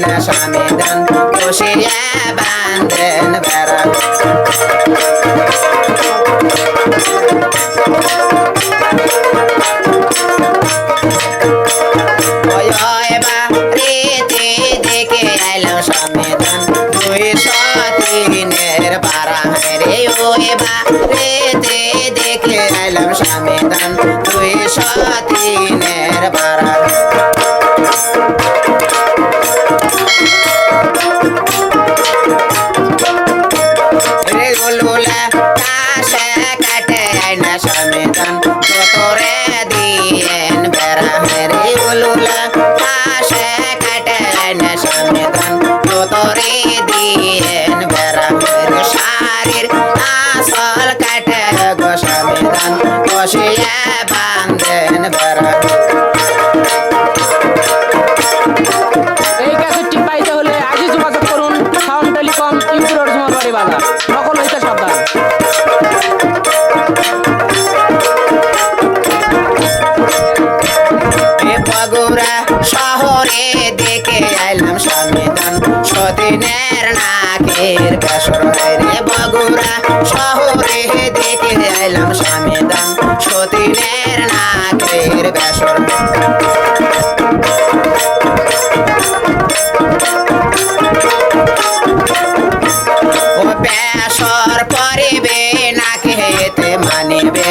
না স্বামী খুশিয়া বান্ধেন বেড়া ওই ওই বা রেতে দেখে আইলাম সমেদন দুইশো তিনের বারা রে ওই বা রেতে দেখে আইলাম সমেদন দুইশো তিনের বারা রে কষিয়ে বান্ধেন বেড়া। এই ক্যাসেটটি পাইতে হলে আজই যোগাযোগ করুন সাউন্ড টেলিকম ইউরোর জমাবাড়ি বাজার। নকল হইতে সাবধান। বগুড়া শহরে দেখে আইলাম সমিধান সদিনের নাকের বেসর রে বগুড়া শহরে দেখে এলাম সমিধান সতীনের নাকের বেসর। ও বেসর পরিবে নাকে হেতে মানিবে।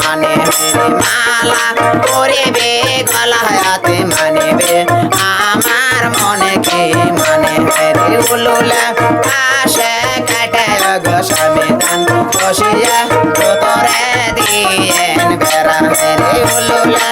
মানে মালা করিবে গলায়াতে মানিবে। আমার মনে কে মানে উলুলা আশে কাটে গোস্বামী দান বসিয়া তোরে দিয়েন বেড়া মেরে উলুলা